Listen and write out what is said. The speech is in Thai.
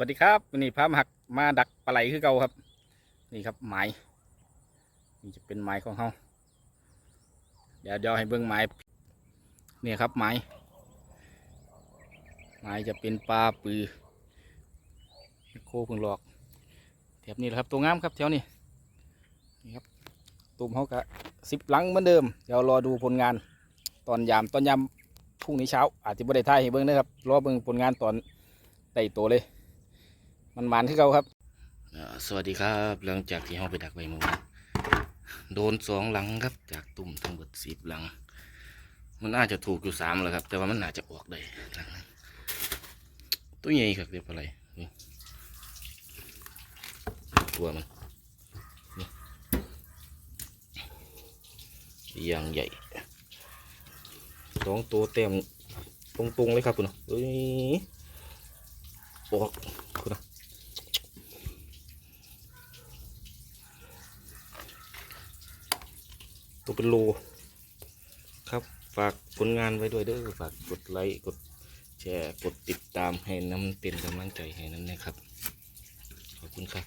วัสดีครับวันนี้พามาหักมาดักปลาไหลคือเก่าครับ นี่ครับหมายนี่จะเป็นหมายของเขาเดี๋ยวเดี๋ยวให้เบิ้งหมายเนี่ยครับหมายหมายจะเป็นปลาปือโคพึ่งหลอกแถบนี้แหละครับตัวงามครับแถวนี้นี่ครับตุ่มเขากะสิบหลังเหมือนเดิมเดี๋ยวรอดูผลงานตอนยามตอนยามพรุ่งนี้เช้า อาจจะไม่ได้ถ่ายให้เบิ้งนะครับรอเบิ้งผลงานตอนไต่โตวเลย มันมันที่เขาครับ สวัสดีครับหลังจากที่เราไปดักใบมือโดนสองหลังครับ จากตุ่มทั้งหมดสิบหลัง มันน่าจะถูกอยู่สามแล้วครับ แต่ว่ามันน่าจะออกได้หลังตัวใหญ่ครับเรียบอะไรตัวมันอย่างใหญ่สองตัวเต็มตรงๆเลยครับคุณเอ้ยออก ตัวเป็นโลครับฝากผลงานไว้ด้วยเด้อฝากกดไลค์กดแชร์กดติดตามให้น้ำเป็นกำลังใจให้น้ำนะครับ ขอบคุณครับ